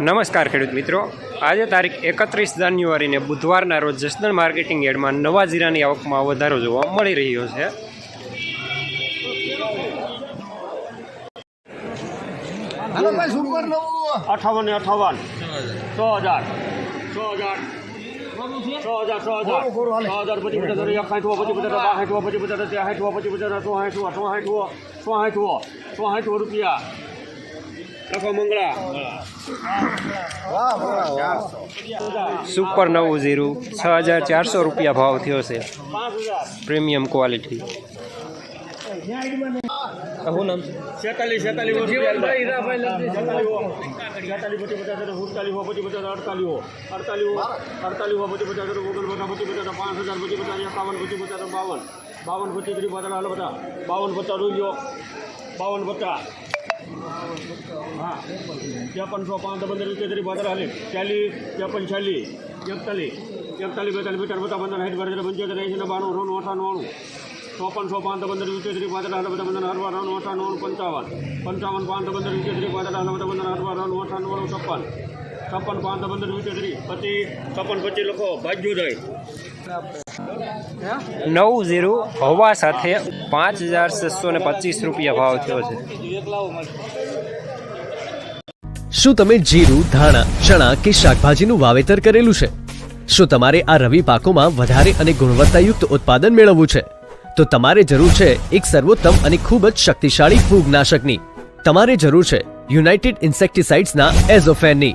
નમસ્કાર ખેડૂત મિત્રો. આજે તારીખ એકત્રીસ જાન્યુઆરીને બુધવારના રોજ જસદણ માર્કેટિંગ યાર્ડમાં નવા જીરાની આવકમાં વધારો જોવા મળી રહ્યો છે. હાલો ભાઈ સુપર નવું? અઠાવન અઠાવન. સો હજાર. સો હજાર. સો હજાર સો હજાર. એકાઠવો પચીસ પચાસ બાસઠવો પચીસ પચાસ ત્રેસાઠવો પચીસ પચાસ ચોસાઠવો ચોસાઠવો ચોસાઠવો ચોસાઠવો રૂપિયા. લખો મંગળા. વાહ વાહ વાહ સુપર નવું જીરું છ હજાર ચારસો રૂપિયા ભાવ થયો છે. Premium quality. શું નામ છેતાલીસ છેતાલીસ છેતાલીસ પચી પચાસ સુડતાલીસ પચી પચાસ અડતાલીસ અડતાલીસ અડતાલીસ પચી પચાસ ઓગણ બધા પચી પચાસ પાંચ હજાર પચી પચાસ એકાવન પચી પચાસ બાવન. બાવન પચી ત્રીસ પચાસ હાલ બધા. બાવન પચાસ રૂપિયો બાવન પચાસ. હા ત્રેપનસો પાંચ પંદર રૂપિયા ત્રીસ પચાસ હાલે ચાલીસ ત્રેપન ચાલીસ એકતાલીસ એકતાલીસ બેતાલીસ મીટર બધા પંદર સાઠ ભરે પંચોતેર એસી ને બાણું રોનું અઠાણું ચોપન સો પાંચ પંદર વીસ ત્રીસ પાંચ હાલ બધા પંદર અરવા રાનું અઠાણું પંચાવન પંચાવન પાંચ પંદર વીસ ત્રીસ પાંચ હાલ બધા પંદર અરવા રાનું અઠાણું છપ્પન છપ્પન પાંચ પંદર મીટર ત્રીસ પછી છપ્પન પચીસ લખો ભાગ્યું જાય. નવ ઝીરો હવા સાથે પાંચ હજાર છસો ને પચીસ રૂપિયા ભાવ થયો છે. શું તમે જીરું ધાણા ચણા કે શાકભાજીનું વાવેતર કરેલું છે? શું તમારે આ રવિ પાકોમાં વધારે અને ગુણવત્તાયુક્ત ઉત્પાદન મેળવવું છે? તો તમારે જરૂર છે એક સર્વોત્તમ અને ખૂબ જ શક્તિશાળી ફૂગનાશકની. તમારે જરૂર છે યુનાઇટેડ ઇન્સેક્ટિસાઇડ્સના એઝોફેનની.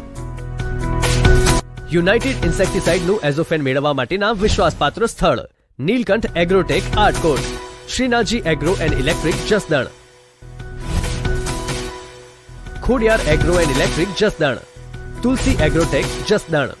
યુનાઇટેડ ઇન્સેક્ટિસાઇડનું એઝોફેન મેળવવા માટેના વિશ્વાસપાત્ર સ્થળ, Nilkanth agrotech Atkot Shrinathji agro and electric Jasdan. Khodiyar agro and electric Jasdan, Tulsi agrotech Jasdan.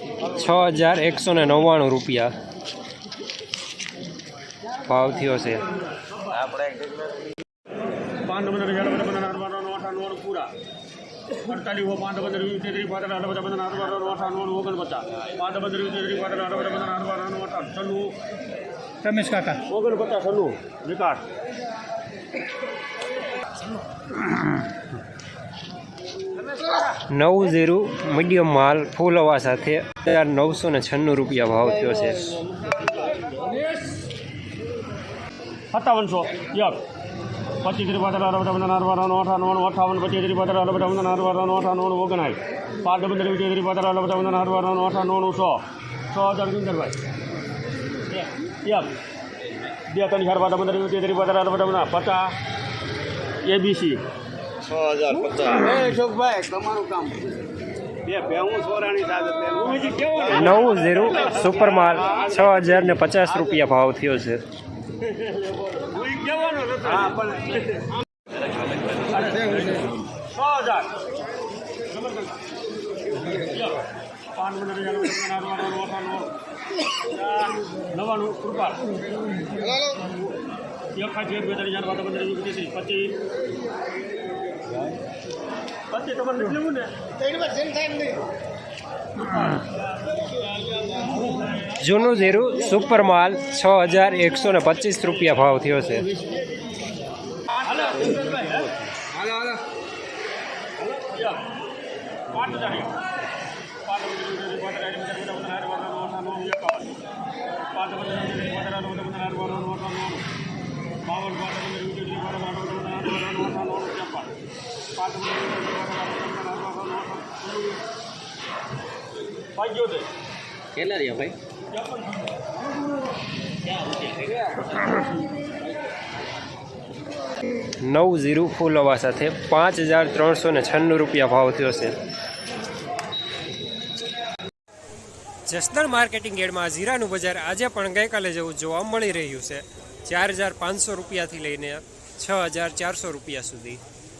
છ હજાર એકસો ને નવ્વાણું રૂપિયા. ભાવ થયો છે. બધા અડતાલીસ પાંચ પંદર વીસ ત્રીસ પાંચ આઠ બધા પંદર અઠાણું અઠાણું ઓગણપચાસ પાંચ પંદર વીસ ત્રીસ પાંચ આઠ બધા પંદર અઠાણું અઠાણું છન્નું રમેશ કાકા. ઓગણપચાસ છન્નું વિકાસ. નવું જીરું મીડિયમ માલ ફૂલવા સાથે હજાર નવસો ને છન્નું રૂપિયા ભાવ થયો છે. સત્તાવનસો યક પચીસ રૂપિયા અઠાણું અઠાવન, પચીસ પંદર અઠાણું અઠાણું ઓગણાય. પાંચ વીસ ત્રીસ પંદર અઠાણું અઠાણું સો. સો હજાર સુંદરભાઈ બે ત્રણ ચાર પાંચ વીસ ત્રીસ આઠ બધા પચાસ. એબીસી. હજાર પચાસ. અશોકભાઈ તમારું કામ. નવું ઝીરું સુપર માલ છ હજાર ને પચાસ રૂપિયા ભાવ થયો છે. નવાનું કૃપા એક પચીસ. પચીસ તમારે લેવું ને જૂનું જીરું સુપર માલ છ હજાર એકસો ને પચીસ રૂપિયા ભાવ થયો છે પાંચ હજાર પાંચ બાવન પંચોતેર નવ ઝીરું ફૂલ હવા સાથે પાંચ હજાર ત્રણસો ને છન્નું રૂપિયા ભાવ થયો છે. જસદણ માર્કેટિંગ ગેડમાં જીરાનું બજાર આજે પણ ગઈકાલે જેવું જોવા મળી રહ્યું છે. ચાર હજાર પાંચસો રૂપિયાથી લઈને છ હજાર ચારસો રૂપિયા સુધી.